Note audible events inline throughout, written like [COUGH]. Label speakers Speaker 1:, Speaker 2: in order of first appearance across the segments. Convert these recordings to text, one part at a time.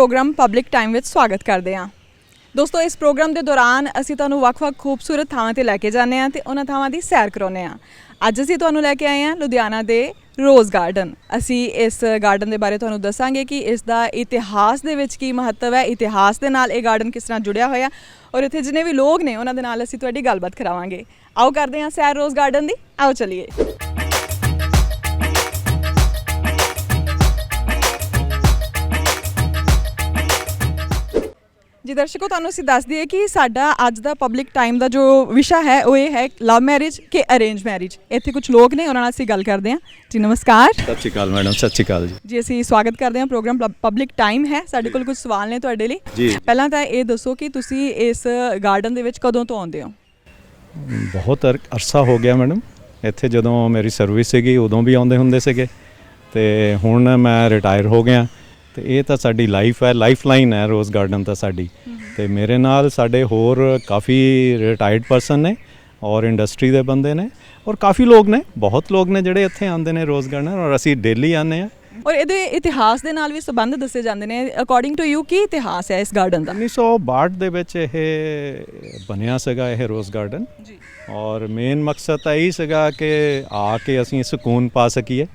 Speaker 1: Programme public time ਵਿੱਚ ਸਵਾਗਤ ਕਰਦੇ ਹਾਂ। ਦੋਸਤੋ, ਇਸ ਪ੍ਰੋਗਰਾਮ ਦੇ ਦੌਰਾਨ ਅਸੀਂ ਤੁਹਾਨੂੰ ਵੱਖ-ਵੱਖ ਖੂਬਸੂਰਤ ਥਾਵਾਂ ਤੇ ਲੈ ਕੇ ਜਾਂਦੇ ਹਾਂ ਤੇ ਉਹਨਾਂ ਥਾਵਾਂ ਦੀ ਸੈਰ ਕਰਾਉਂਦੇ ਹਾਂ। ਅੱਜ ਅਸੀਂ ਤੁਹਾਨੂੰ ਲੈ ਕੇ ਆਏ ਹਾਂ ਲੁਧਿਆਣਾ ਦੇ ਰੋਜ਼ ਗਾਰਡਨ ਅਸੀਂ ਇਸ ਗਾਰਡਨ ਦੇ ਬਾਰੇ ਤੁਹਾਨੂੰ ਦੱਸਾਂਗੇ ਕਿ ਇਸ ਦਾ ਇਤਿਹਾਸ ਦੇ ਵਿੱਚ ਕੀ ਮਹੱਤਵ ਹੈ, ਇਤਿਹਾਸ ਦੇ ਨਾਲ ਇਹ ਗਾਰਡਨ ਕਿਸ ਤਰ੍ਹਾਂ ਜੁੜਿਆ ਹੋਇਆ ਔਰ ਇੱਥੇ ਜਿੰਨੇ ਵੀ ਲੋਕ ਨੇ, ਉਹਨਾਂ ਦੇ ਨਾਲ ਅਸੀਂ ਤੁਹਾਡੀ ਗੱਲਬਾਤ ਕਰਾਵਾਂਗੇ। ਆਓ ਕਰਦੇ ਹਾਂ ਸੈਰ ਰੋਜ਼ ਗਾਰਡਨ ਦੀ। ਆਓ ਚਲਿਏ। ਜੀ ਦਰਸ਼ਕੋ ਤੁਹਾਨੂੰ ਅਸੀਂ ਦੱਸ ਦਈਏ ਕਿ ਸਾਡਾ ਅੱਜ ਦਾ ਪਬਲਿਕ ਟਾਈਮ ਦਾ ਜੋ ਵਿਸ਼ਾ ਹੈ ਉਹ ਇਹ ਹੈ ਲਵ ਮੈਰਿਜ ਕਿ ਅਰੇਂਜ ਮੈਰਿਜ ਇੱਥੇ ਕੁਝ ਲੋਕ ਨੇ ਉਹਨਾਂ ਨਾਲ ਅਸੀਂ ਗੱਲ ਕਰਦੇ ਹਾਂ। ਜੀ ਨਮਸਕਾਰ।
Speaker 2: ਸਤਿ ਸ਼੍ਰੀ ਅਕਾਲ ਮੈਡਮ ਸਤਿ ਸ਼੍ਰੀ ਅਕਾਲ ਜੀ।
Speaker 1: ਜੀ ਅਸੀਂ ਸਵਾਗਤ ਕਰਦੇ ਹਾਂ। ਪ੍ਰੋਗਰਾਮ ਪਬਲਿਕ ਟਾਈਮ ਹੈ। ਸਾਡੇ ਕੋਲ ਕੁਝ ਸਵਾਲ ਨੇ ਤੁਹਾਡੇ ਲਈ।
Speaker 2: ਜੀ।
Speaker 1: ਪਹਿਲਾਂ ਤਾਂ ਇਹ ਦੱਸੋ ਕਿ ਤੁਸੀਂ ਇਸ ਗਾਰਡਨ ਦੇ ਵਿੱਚ ਕਦੋਂ ਤੋਂ ਆਉਂਦੇ ਹੋ?
Speaker 2: ਬਹੁਤ ਅਰ- ਅਰਸਾ ਹੋ ਗਿਆ ਮੈਡਮ। ਇੱਥੇ ਜਦੋਂ ਮੇਰੀ ਸਰਵਿਸ ਸੀਗੀ ਉਦੋਂ ਵੀ ਆਉਂਦੇ ਹੁੰਦੇ ਸੀਗੇ। ਤੇ ਹੁਣ ਮੈਂ ਰਿਟਾਇਰ ਹੋ ਗਿਆ। ਤੇ ਇਹ ਤਾਂ ਸਾਡੀ ਲਾਈਫ ਹੈ ਲਾਈਫ ਲਾਈਨ ਹੈ ਰੋਜ਼ ਗਾਰਡਨ ਤਾਂ ਸਾਡੀ। ਤੇ ਮੇਰੇ ਨਾਲ ਸਾਡੇ ਹੋਰ ਕਾਫੀ ਰਿਟਾਇਰਡ ਪਰਸਨ ਨੇ ਔਰ ਇੰਡਸਟਰੀ ਦੇ ਬੰਦੇ ਨੇ ਔਰ ਕਾਫੀ ਲੋਕ ਨੇ ਬਹੁਤ ਲੋਕ ਨੇ ਜਿਹੜੇ ਇੱਥੇ ਆਉਂਦੇ ਨੇ ਰੋਜ਼ ਗਾਰਡਨ ਔਰ ਅਸੀਂ ਡੇਲੀ ਆਉਂਦੇ ਆ
Speaker 1: ਔਰ ਇਹਦੇ ਇਤਿਹਾਸ ਦੇ ਨਾਲ ਵੀ ਸੰਬੰਧ ਦੱਸੇ ਜਾਂਦੇ ਨੇ। ਅਕੋਰਡਿੰਗ ਟੂ ਯੂ ਕੀ ਇਤਿਹਾਸ ਹੈ ਇਸ ਗਾਰਡਨ ਦਾ?
Speaker 2: 1962 ਦੇ ਵਿੱਚ ਇਹ ਬਣਿਆ ਸੀਗਾ ਇਹ ਰੋਜ਼ ਗਾਰਡਨ
Speaker 1: ਜੀ।
Speaker 2: ਔਰ ਮੇਨ ਮਕਸਦ ਤਾਂ ਇਹੀ ਸੀਗਾ ਕਿ ਆ ਕੇ ਅਸੀਂ ਸਕੂਨ ਪਾ ਸਕੀਏ।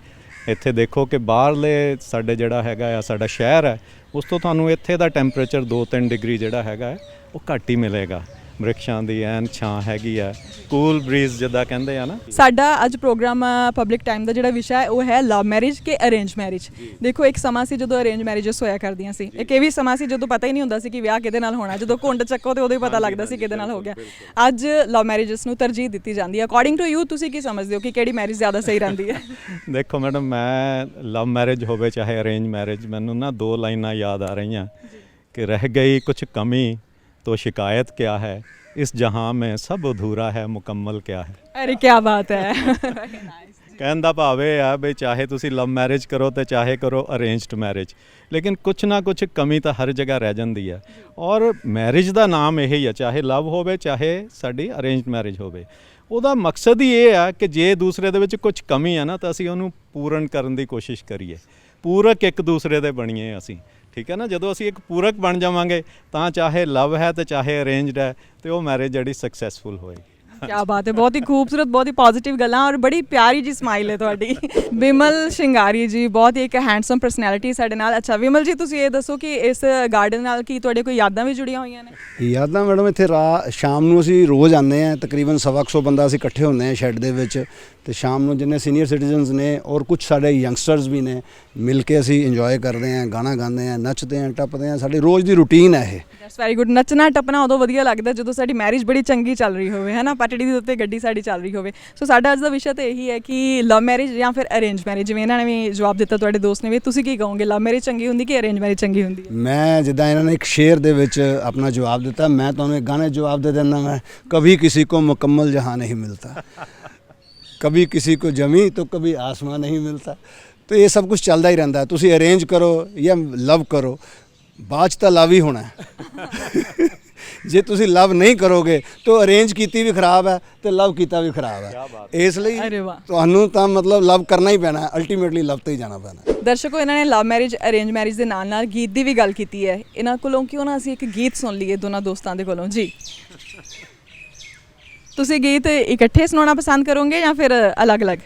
Speaker 2: ਇੱਥੇ ਦੇਖੋ ਕਿ ਬਾਹਰਲੇ ਸਾਡੇ ਜਿਹੜਾ ਹੈਗਾ ਆ, ਸਾਡਾ ਸ਼ਹਿਰ ਹੈ, ਉਸ ਤੋਂ ਤੁਹਾਨੂੰ ਇੱਥੇ ਦਾ ਟੈਂਪਰੇਚਰ 2-3 ਡਿਗਰੀ ਜਿਹੜਾ ਹੈਗਾ ਉਹ ਘੱਟ ਹੀ ਮਿਲੇਗਾ। ਬ੍ਰਿਕਸ਼ਾਂ ਦੀ ਐਨ ਛਾਂ ਹੈਗੀ ਆ। ਕੂਲ ਬਰੀਜ਼ ਜਿੱਦਾਂ ਕਹਿੰਦੇ ਆ ਨਾ।
Speaker 1: ਸਾਡਾ ਅੱਜ ਪ੍ਰੋਗਰਾਮ ਪਬਲਿਕ ਟਾਈਮ ਦਾ ਜਿਹੜਾ ਵਿਸ਼ਾ ਹੈ ਉਹ ਹੈ ਲਵ ਮੈਰਿਜ ਕਿ ਅਰੇਂਜ ਮੈਰਿਜ ਦੇਖੋ ਇੱਕ ਸਮਾਂ ਸੀ ਜਦੋਂ ਅਰੇਂਜ ਮੈਰਿਜਸ ਹੋਇਆ ਕਰਦੀਆਂ ਸੀ। ਇੱਕ ਇਹ ਵੀ ਸਮਾਂ ਸੀ ਜਦੋਂ ਪਤਾ ਹੀ ਨਹੀਂ ਹੁੰਦਾ ਸੀ ਕਿ ਵਿਆਹ ਕਿਹਦੇ ਨਾਲ ਹੋਣਾ। ਜਦੋਂ ਕੁੰਡ ਚੱਕੋ ਤੇ ਉਦੋਂ ਹੀ ਪਤਾ ਲੱਗਦਾ ਸੀ ਕਿਹਦੇ ਨਾਲ ਹੋ ਗਿਆ। ਅੱਜ ਲਵ ਮੈਰਿਜਸ ਨੂੰ ਤਰਜੀਹ ਦਿੱਤੀ ਜਾਂਦੀ ਹੈ। ਅਕੋਰਡਿੰਗ ਟੂ ਯੂ ਤੁਸੀਂ ਕੀ ਸਮਝਦੇ ਹੋ ਕਿ ਕਿਹੜੀ ਮੈਰਿਜ ਜ਼ਿਆਦਾ ਸਹੀ ਰਹਿੰਦੀ ਹੈ? [LAUGHS]
Speaker 2: ਦੇਖੋ ਮੈਡਮ ਮੈਂ ਲਵ ਮੈਰਿਜ ਹੋਵੇ ਚਾਹੇ ਅਰੇਂਜ ਮੈਰਿਜ ਮੈਨੂੰ ਨਾ ਦੋ ਲਾਈਨਾਂ ਯਾਦ ਆ ਰਹੀਆਂ। ਕਿ ਰਹਿ ਗਈ ਕੁछ ਕਮੀ तो शिकायत क्या है इस जहां में सब अधूरा है मुकम्मल क्या है
Speaker 1: ਅਰੇ ਕੀ ਬਾਤ ਹੈ
Speaker 2: ਕਹਿਣ ਦਾ ਭਾਵ ਇਹ ਆ ਵੀ ਚਾਹੇ ਤੁਸੀਂ ਲਵ ਮੈਰਿਜ ਕਰੋ ਤੇ ਚਾਹੇ ਕਰੋ ਅਰੇਂਜਡ ਮੈਰਿਜ ਲੇਕਿਨ ਕੁਛ ਨਾ ਕੁਛ ਕਮੀ ਤਾਂ ਹਰ ਜਗ੍ਹਾ ਰਹਿ ਜਾਂਦੀ ਹੈ ਔਰ ਮੈਰਿਜ ਦਾ ਨਾਮ ਇਹ ਹੀ ਆ ਚਾਹੇ ਲਵ ਹੋਵੇ ਚਾਹੇ ਸਾਡੀ ਅਰੇਂਜਡ ਮੈਰਿਜ ਹੋਵੇ ਉਹਦਾ ਮਕਸਦ ਹੀ ਇਹ ਆ ਕਿ ਜੇ ਦੂਸਰੇ ਦੇ ਵਿੱਚ ਕੁਝ ਕਮੀ ਆ ਨਾ ਤਾਂ ਅਸੀਂ ਉਹਨੂੰ ਪੂਰਨ ਕਰਨ ਦੀ ਕੋਸ਼ਿਸ਼ ਕਰੀਏ ਪੂਰਕ ਇੱਕ ਦੂਸਰੇ ਦੇ ਬਣੀਏ ਅਸੀਂ ਠੀਕ ਹੈ ਨਾ? ਜਦੋਂ ਅਸੀਂ ਇੱਕ ਪੂਰਕ ਬਣ ਜਾਵਾਂਗੇ, ਤਾਂ ਚਾਹੇ ਲਵ ਹੈ ਤੇ ਚਾਹੇ ਅਰੇਂਜਡ ਹੈ, ਤੇ ਉਹ ਮੈਰਿਜ ਜਿਹੜੀ ਸਕਸੈਸਫੁਲ ਹੋਏਗੀ।
Speaker 1: ਕੀ ਬਾਤ ਹੈ ਬਹੁਤ ਹੀ ਖੂਬਸੂਰਤ ਬਹੁਤ ਹੀ ਪੋਜ਼ਿਟਿਵ ਗੱਲਾਂ ਔਰ ਬੜੀ ਪਿਆਰੀ ਜੀ ਸਮਾਈਲ ਹੈ ਤੁਹਾਡੀ। ਵਿਮਲ ਸ਼ਿੰਗਾਰੀ ਜੀ ਬਹੁਤ ਹੀ ਇੱਕ ਹੈਂਡਸਮ ਪਰਸਨੈਲਿਟੀ ਸਾਡੇ ਨਾਲ। ਅੱਛਾ ਵਿਮਲ ਜੀ ਤੁਸੀਂ ਇਹ ਦੱਸੋ ਕਿ ਇਸ ਗਾਰਡਨ ਨਾਲ ਕੀ ਤੁਹਾਡੇ ਕੋਈ ਯਾਦਾਂ ਵੀ ਜੁੜੀਆਂ ਹੋਈਆਂ ਨੇ?
Speaker 3: ਯਾਦਾਂ ਮੈਡਮ ਇੱਥੇ ਰਾ ਸ਼ਾਮ ਨੂੰ ਅਸੀਂ ਰੋਜ਼ ਆਉਂਦੇ ਆ ਤਕਰੀਬਨ ਸਵਾ ਕੁ ਸੌ ਬੰਦਾ ਅਸੀਂ ਇਕੱਠੇ ਹੁੰਦੇ ਆ ਸ਼ੈੱਡ ਦੇ ਵਿੱਚ। ਤੇ ਸ਼ਾਮ ਨੂੰ ਜਿੰਨੇ ਸੀਨੀਅਰ ਸਿਟੀਜ਼ਨਸ ਨੇ ਔਰ ਕੁਝ ਸਾਡੇ ਯੰਗਸਟਰਸ ਵੀ ਨੇ ਮਿਲ ਕੇ ਅਸੀਂ ਇੰਜੋਏ ਕਰਦੇ ਆ ਗਾਣਾ ਗਾਉਂਦੇ ਆ ਨੱਚਦੇ ਆ ਟੱਪਦੇ ਆ ਸਾਡੀ ਰੋਜ਼ ਦੀ ਰੁਟੀਨ ਹੈ ਇਹ।
Speaker 1: ਦੈਟਸ ਵੈਰੀ ਗੁੱਡ ਨੱਚਣਾ ਟੱਪਣਾ ਉਦੋਂ ਵਧੀਆ ਲੱਗਦਾ ਜਦੋਂ ਸਾਡੀ ਮੈਰਿਜ ਬੜੀ ਚੰਗੀ ਚੱਲ ਰਹੀ ਹੋਵੇ ਹੈ ਨਾ? ਟੜੀ ਦੇ ਉੱਤੇ ਗੱਡੀ ਸਾਡੀ ਚੱਲ ਰਹੀ ਹੋਵੇ। ਸੋ ਸਾਡਾ ਅੱਜ ਦਾ ਵਿਸ਼ਾ ਤੇ ਇਹੀ ਹੈ ਕਿ ਲਵ ਮੈਰਿਜ ਜਾਂ ਫਿਰ ਅਰੇਂਜ ਮੈਰਿਜ ਜਿਵੇਂ ਇਹਨਾਂ ਨੇ ਵੀ ਜਵਾਬ ਦਿੱਤਾ ਤੁਹਾਡੇ ਦੋਸਤ ਨੇ ਵੀ, ਤੁਸੀਂ ਕੀ ਕਹੋਗੇ? ਲਵ ਮੈਰਿਜ ਚੰਗੀ ਹੁੰਦੀ ਕਿ ਅਰੇਂਜ ਮੈਰਿਜ ਚੰਗੀ ਹੁੰਦੀ ਹੈ?
Speaker 3: ਮੈਂ ਜਿੱਦਾਂ ਇਹਨਾਂ ਨੇ ਇੱਕ ਸ਼ੇਰ ਦੇ ਵਿੱਚ ਆਪਣਾ ਜਵਾਬ ਦਿੱਤਾ, ਮੈਂ ਤੁਹਾਨੂੰ ਇੱਕ ਗਾਣੇ ਜਵਾਬ ਦੇ ਦਿੰਦਾ ਮੈਂ ਕभी ਕਿਸੇ को ਮੁਕੰਮਲ जहां ਨਹੀਂ ਮਿਲਦਾ कभी ਕਿਸੇ को ਜਮੀ तो कभी आसमां ਨਹੀਂ ਮਿਲਦਾ तो ਇਹ ਸਭ कुछ ਚੱਲਦਾ ਹੀ ਰਹਿੰਦਾ ਤੁਸੀਂ ਅਰੇਂਜ ਕਰੋ ਜਾਂ ਲਵ ਕਰੋ, ਬਾਅਦ ਚ ਤਾਂ ਲਵ ਹੀ ਹੋਣਾ ਜੇ ਤੁਸੀਂ ਲਵ ਨਹੀਂ ਕਰੋਗੇ ਤਾਂ ਅਰੇਂਜ ਕੀਤੀ ਵੀ ਖਰਾਬ ਹੈ ਤੇ ਲਵ ਕੀਤਾ ਵੀ ਖਰਾਬ ਹੈ। ਇਸ ਲਈ
Speaker 1: ਅਰੇ ਵਾਹ।
Speaker 3: ਤੁਹਾਨੂੰ ਤਾਂ ਮਤਲਬ ਲਵ ਕਰਨਾ ਹੀ ਪੈਣਾ ਹੈ ਅਲਟੀਮੇਟਲੀ ਲਵ ਤੇ ਹੀ ਜਾਣਾ ਪੈਣਾ
Speaker 1: ਦਰਸ਼ਕੋ ਇਹਨਾਂ ਨੇ ਲਵ ਮੈਰਿਜ ਅਰੇਂਜ ਮੈਰਿਜ ਦੇ ਨਾਲ ਨਾਲ ਗੀਤ ਦੀ ਵੀ ਗੱਲ ਕੀਤੀ ਹੈ। ਇਹਨਾਂ ਕੋਲੋਂ ਕਿਉਂ ਨਾ ਅਸੀਂ ਇੱਕ ਗੀਤ ਸੁਣ ਲਈਏ ਦੋਨਾਂ ਦੋਸਤਾਂ ਦੇ ਕੋਲੋਂ? ਜੀ। ਤੁਸੀਂ ਗੀਤ ਇਕੱਠੇ ਸੁਣਾਉਣਾ ਪਸੰਦ ਕਰੋਗੇ ਜਾਂ ਫਿਰ ਅਲੱਗ-ਅਲੱਗ?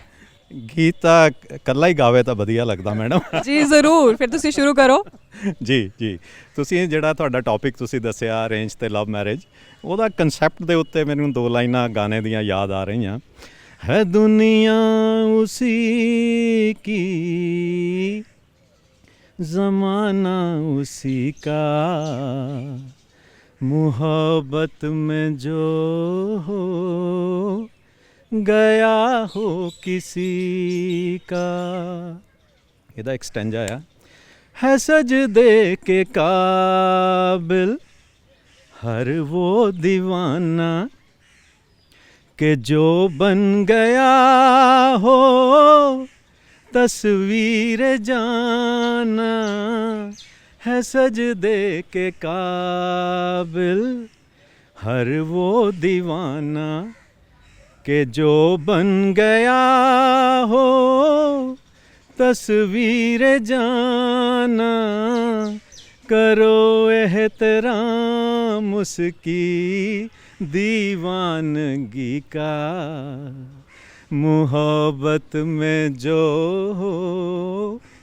Speaker 2: ਗੀਤ ਤਾਂ ਇਕੱਲਾ ਹੀ ਗਾਵੇ ਤਾਂ ਵਧੀਆ ਲੱਗਦਾ ਮੈਡਮ
Speaker 1: ਜੀ ਜ਼ਰੂਰ ਫਿਰ ਤੁਸੀਂ ਸ਼ੁਰੂ ਕਰੋ
Speaker 2: ਜੀ ਜੀ ਤੁਸੀਂ ਜਿਹੜਾ ਤੁਹਾਡਾ ਟੌਪਿਕ ਤੁਸੀਂ ਦੱਸਿਆ ਅਰੇਂਜ ਤੇ ਲਵ ਮੈਰਿਜ ਉਹਦਾ ਕਨਸੈਪਟ ਦੇ ਉੱਤੇ ਮੈਨੂੰ ਦੋ ਲਾਈਨਾਂ ਗਾਣੇ ਦੀਆਂ ਯਾਦ ਆ ਰਹੀਆਂ ਹੈ ਦੁਨੀਆ ਉਸੀ ਕੀ ਜ਼ਮਾਨਾ ਉਸੀ ਕਾ मोहब्बत में जो हो गया हो किसी का ਇਹਦਾ ਇੱਕ ਸਟੈਂਜਾ ਆ ਹੈ ਸਜਦੇ ਕੇ ਕਾਬਿਲ ਹਰ वो दीवाना कि जो बन गया हो तस्वीर जाना है सजदे के काबिल हर वो दीवाना कि जो बन गया हो तस्वीर जाना करो एहतराम उसकी दीवानगी का मोहब्बत में जो हो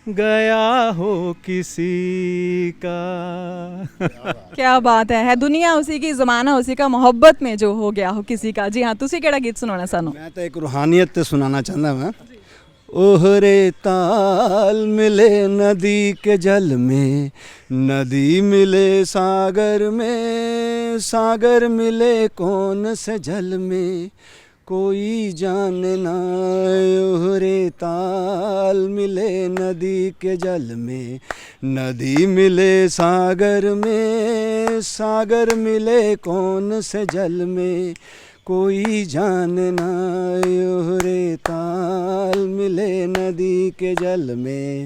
Speaker 2: गया हो किसी का।
Speaker 1: क्या बात है है ਦੁਨੀਆ ਉਸੀ ਕੀ ਜ਼ਮਾਨਾ ਉਸੀ ਕਾ ਮੁਹੱਬਤ ਮੇ ਜੋ ਹੋ ਗਿਆ ਹੋ ਕਿਸੇ ਕਾ ਜੀ ਹਾਂ ਤੁਸੀਂ ਕਿਹੜਾ ਗੀਤ ਸੁਣਾਉਣਾ ਸਾਨੂੰ
Speaker 3: ਮੈਂ ਤਾਂ ਇੱਕ ਰੂਹਾਨੀਅਤ ਤੇ ਸੁਣਾਉਣਾ ਚਾਹੁੰਦਾ ਮੈਂ ओहरे ताल मिले नदी के जल में नदी मिले सागर में सागर मिले कौन से जल में? कोई जाने ना ओहरे ताल मिले नदी के जल में। नदी मिले सागर में सागर मिले कौन से जल में? कोई जाने ना ओहरे ताल मिले नदी के जल में।